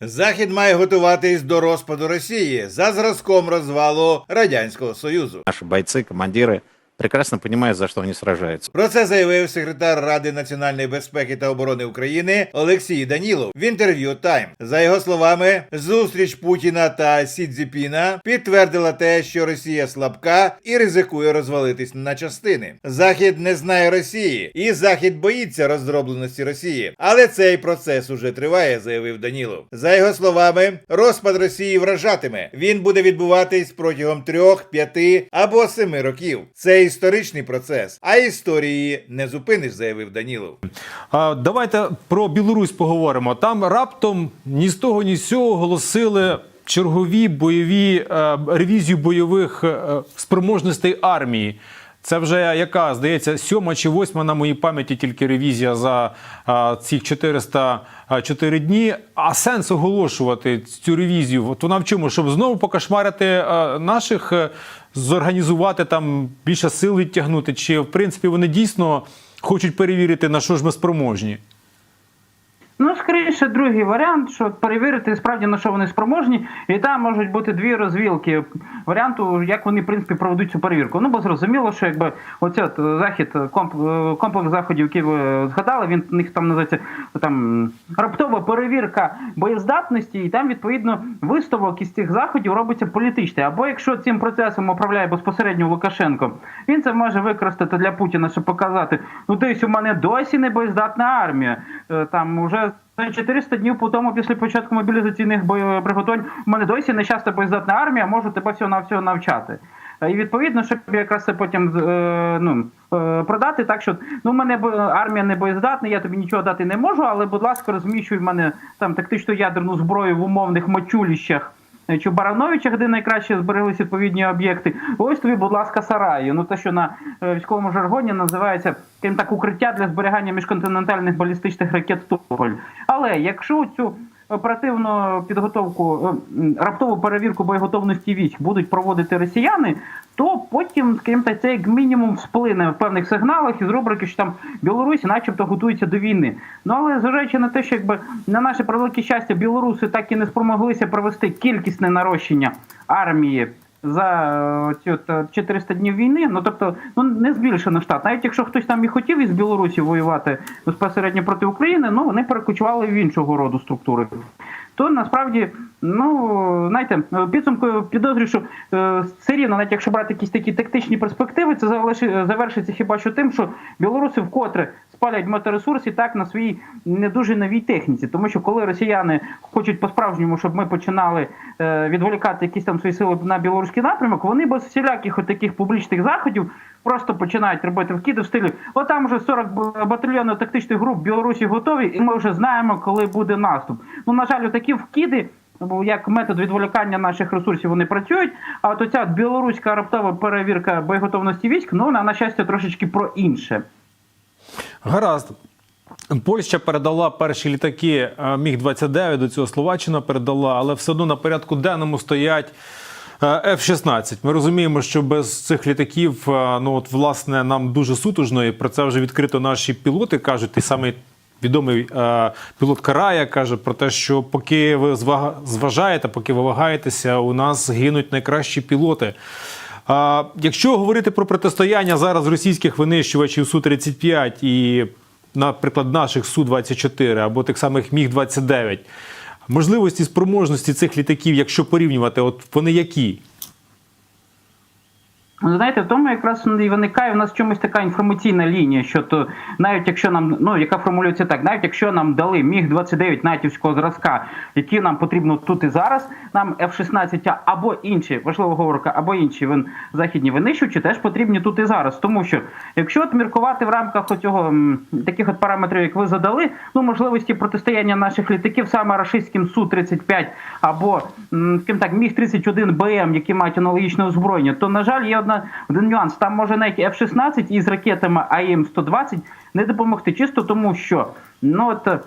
Захід має готуватись до розпаду Росії за зразком розвалу Радянського Союзу. Наші бойці, командиры прекрасно понимают, за что они сражаются. Про це заявив секретар Ради національної безпеки та оборони України Олексій Данілов в інтерв'ю Тайм. За його словами, зустріч Путіна та Сі Цзіпіна підтвердила те, що Росія слабка і ризикує розвалитись на частини. Захід не знає Росії, і Захід боїться роздробленості Росії. Але цей процес уже триває, заявив Данілов. За його словами, розпад Росії вражатиме. Він буде відбуватись протягом трьох, п'яти або семи років. Це історичний процес, а історії не зупиниш, заявив Данілов. А, Давайте про Білорусь поговоримо. Там раптом ні з того, ні з цього оголосили чергові бойові е, ревізію бойових е, спроможностей армії. Це вже яка здається сьома чи восьма на моїй пам'яті тільки ревізія за а, ці 404 дні. А сенс оголошувати цю ревізію? От вона в чому? Щоб знову покошмарити а, наших, е, зорганізувати там більше сил відтягнути? Чи в принципі вони дійсно хочуть перевірити, на що ж ми спроможні? Ну, скоріше, другий варіант, що перевірити справді на що вони спроможні, і там можуть бути дві розвілки варіанту, як вони в принципі проведуть цю перевірку. Ну бо зрозуміло, що якби оце от захід, комп, комплекс заходів, які ви згадали, він них там називається там раптова перевірка боєздатності, і там відповідно виставок із цих заходів робиться політичний. Або якщо цим процесом управляє безпосередньо Лукашенко, він це може використати для Путіна, щоб показати, ну тобто у мене досі не боєздатна армія. Е, Там уже 400 днів по тому, після початку мобілізаційних бойових приготувань, в мене досі не часто боєздатна армія, можу тебе всього на всього навчати. Е, І відповідно, щоб якраз це потім е, ну, е, продати, так що ну, в мене армія не боєздатна, я тобі нічого дати не можу, але, будь ласка, розміщуй в мене там тактичну ядерну зброю в умовних мочуліщах. Чи в Барановичах, де найкраще збереглися відповідні об'єкти, ось тобі, будь ласка, сараї. Ну те, що на е, військовому жаргоні називається крім так, укриття для зберігання міжконтинентальних балістичних ракет Туполь. Але якщо цю оперативну підготовку, е, раптову перевірку боєготовності військ будуть проводити росіяни, то потім, це як мінімум всплине в певних сигналах із рубрики, що там Білорусь начебто готується до війни. Ну але зважаючи на те, що якби на наше превелике щастя, білоруси так і не спромоглися провести кількісне нарощення армії. За е, ці от е, 400 днів війни, ну тобто, ну не збільшено штат. Навіть якщо хтось там і хотів із Білорусі воювати безпосередньо проти України, ну вони перекочували в іншого роду структури. То насправді, ну знаєте, підсумкою підозрюю, що е, все рівно, навіть якщо брати якісь такі тактичні перспективи, це завершиться хіба що тим, що білоруси вкотре спалять моторесурс і так на своїй не дуже новій техніці. Тому що коли росіяни хочуть по-справжньому, щоб ми починали е, відволікати якісь там свої сили на білоруський напрямок, вони без всіляких таких публічних заходів просто починають робити вкиди в стилі. От там вже 40 б- батальйонів тактичних груп Білорусі готові, і ми вже знаємо, коли буде наступ. Ну на жаль, такі вкиди. Бо як метод відволікання наших ресурсів вони працюють. А от оця білоруська раптова перевірка боєготовності військ, ну вона на щастя трошечки про інше. Гаразд. Польща передала перші літаки е, Міг-29, до цього Словаччина передала, але все одно на порядку денному стоять е, F-16. Ми розуміємо, що без цих літаків, е, ну от власне, нам дуже сутужно, і про це вже відкрито наші пілоти кажуть. Той самий відомий пілот Карая каже про те, що поки ви зважаєте, поки ви вагаєтеся, у нас гинуть найкращі пілоти. А, якщо говорити про протистояння зараз російських винищувачів Су-35 і, наприклад, наших Су-24 або тих самих Міг-29, можливості спроможності цих літаків, якщо порівнювати, от вони які? Ну, знаєте, в тому якраз і виникає в нас чомусь така інформаційна лінія, що то навіть якщо нам, ну яка формулюється так, навіть якщо нам дали міг 29 натівського зразка, які нам потрібно тут і зараз, нам F-16 або інші, важлива говорка, або інші вин, західні винищувачі теж потрібні тут і зараз. Тому що якщо от міркувати в рамках оцього таких от параметрів, як ви задали, ну можливості протистояння наших літаків саме рашистським Су-35 або, м, так, міг 31 БМ, які мають аналогічне озброєння, то на жаль, є одна один нюанс. Там може навіть F-16 із ракетами АІМ-120 не допомогти, чисто тому, що ну от. е,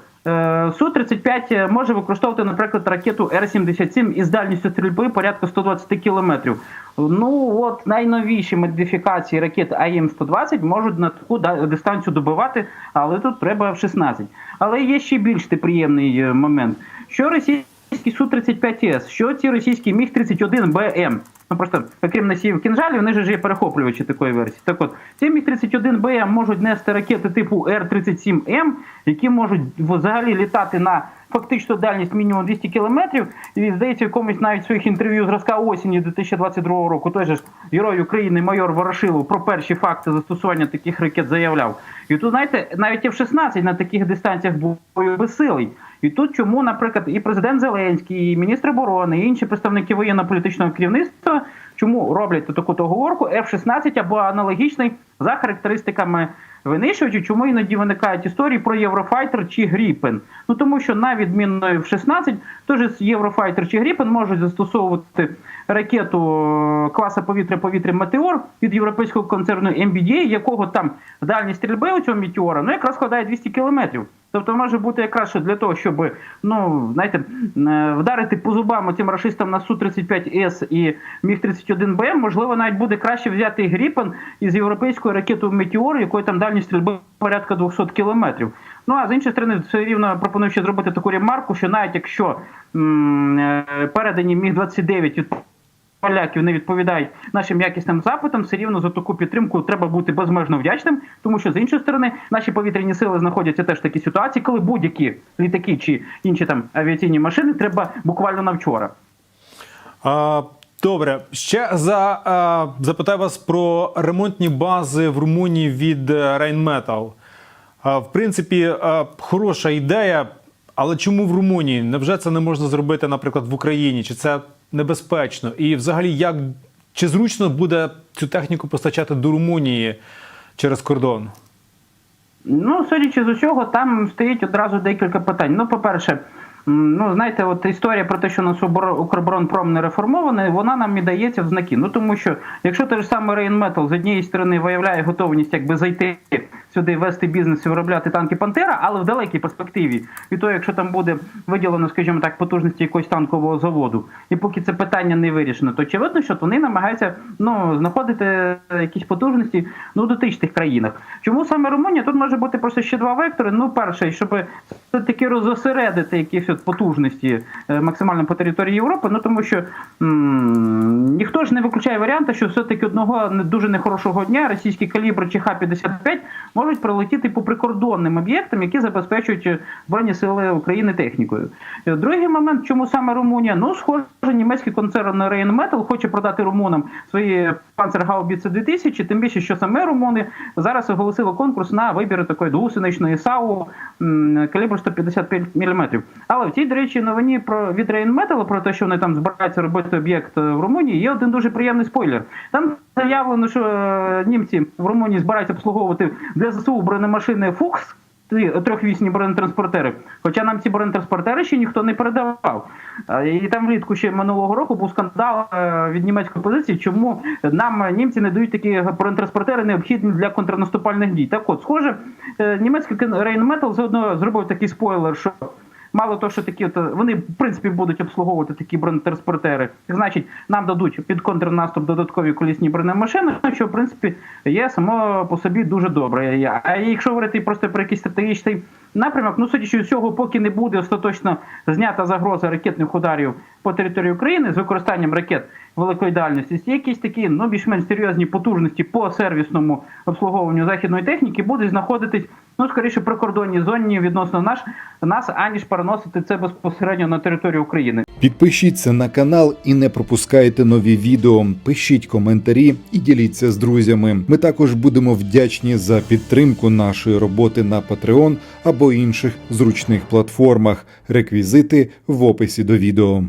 Су-35 може використовувати, наприклад, ракету Р-77 із дальністю стрільби порядка 120 кілометрів. Ну от найновіші модифікації ракет АІМ-120 можуть на таку дистанцію добивати, але тут треба F-16. Але є ще більш неприємний е, момент. Що Росія російський Су-35С, що ці російські Міг-31БМ. Ну просто, окрім носіїв кінжалів, вони ж є перехоплювачі такої версії. Так от, ці Міг-31БМ можуть нести ракети типу Р-37М, які можуть взагалі літати на фактично дальність мінімум 200 кілометрів. І здається, в якомусь навіть своїх інтерв'ю зразка осені 2022 року той же ж герой України майор Ворошилов про перші факти застосування таких ракет заявляв. І тут, знаєте, навіть F-16 на таких дистанціях бою безсилий. І тут чому, наприклад, і президент Зеленський, і міністр оборони, і інші представники воєнно-політичного керівництва чому роблять таку договорку F-16 або аналогічний за характеристиками винищувачів, чому іноді виникають історії про Єврофайтер чи Гріпен. Ну тому що на відміну F-16, теж Єврофайтер чи Гріпен можуть застосовувати ракету е, класу повітря-повітря Метеор від європейського концерну MBDA, якого там дальність стрільби у цього метеора ну якраз складає 200 кілометрів. Тобто може бути якраз що для того, щоб ну знаєте, е, вдарити по зубам цим рашистам на Су-35С і Міг-31Б, можливо, навіть буде краще взяти Гріпен із європейською ракетою Метеор, якої там дальність стрільби порядка 200 кілометрів. Ну а з іншої сторони, все рівно пропоную ще зробити таку ремарку, що навіть якщо м, е, передані Міг-29 від поляків не відповідають нашим якісним запитам, все рівно за таку підтримку треба бути безмежно вдячним, тому що з іншої сторони наші повітряні сили знаходяться теж в такій ситуації, коли будь-які літаки чи інші там авіаційні машини треба буквально на вчора. А, добре, ще за а, запитаю вас про ремонтні бази в Румунії від е. А, в принципі, а, хороша ідея, але чому в Румунії? Невже це не можна зробити, наприклад, в Україні? Чи це небезпечно? І взагалі, як чи зручно буде цю техніку постачати до Румунії через кордон? Ну, судячи з усього, там стоїть одразу декілька питань. Ну, по-перше, ну знаєте, от історія про те, що нас Укр- Укроборонпром не реформований, вона нам і дається в знаки. Ну тому що якщо той ж самий Рейнметал з однієї сторони виявляє готовність якби зайти сюди, вести бізнес і виробляти танки Пантера, але в далекій перспективі, і то, якщо там буде виділено, скажімо так, потужності якогось танкового заводу, і поки це питання не вирішено, то очевидно, що вони намагаються ну знаходити якісь потужності ну, дотичних країнах. Чому саме Румунія? Тут може бути просто ще два вектори. Ну, перший, щоб все-таки розосередити якісь от потужності е, максимально по території Європи. Ну тому що м- ніхто ж не виключає варіанти, що все-таки одного дуже нехорошого дня російські калібри чи Х-55 можуть прилетіти по прикордонним об'єктам, які забезпечують е, збройні сили України технікою. Е, Другий момент, чому саме Румунія? Ну, схоже, німецький концерн Rheinmetall хоче продати румунам свої Panzerhaubitze 2000, тим більше, що саме румуни зараз оголосили конкурс на вибір такої двусиничної САУ м, калібру 155 мм. Але в цій, до речі, новині про від Rheinmetall, про те, що вони там збираються робити об'єкт е, в Румунії, є один дуже приємний спойлер. Там заявлено, що е, німці в Румунії збираються обслуговувати для ЗСУ бронемашини Фукс. Ті трьохвісні бронетранспортери. Хоча нам ці бронетранспортери ще ніхто не передавав. І там влітку ще минулого року був скандал е, від німецької позиції, чому нам е, німці не дають такі бронетранспортери необхідні для контрнаступальних дій. Так от, схоже, е, німецький Rheinmetall заодно зробив такий спойлер, що Мало того, що такі от е, вони в принципі будуть обслуговувати такі бронетранспортери. Значить, нам дадуть під контрнаступ додаткові колісні бронемашини, що в принципі є само по собі дуже добре. А якщо говорити просто про якийсь стратегічний напрямок, ну судячи з цього, поки не буде остаточно знята загроза ракетних ударів по території України з використанням ракет великої дальності, якісь такі ну більш-менш серйозні потужності по сервісному обслуговуванню західної техніки будуть знаходитись ну скоріше прикордонній зоні відносно наш нас, аніж переносити це безпосередньо на територію України. Підпишіться на канал і не пропускайте нові відео. Пишіть коментарі і діліться з друзями. Ми також будемо вдячні за підтримку нашої роботи на Patreon або інших зручних платформах. Реквізити в описі до відео.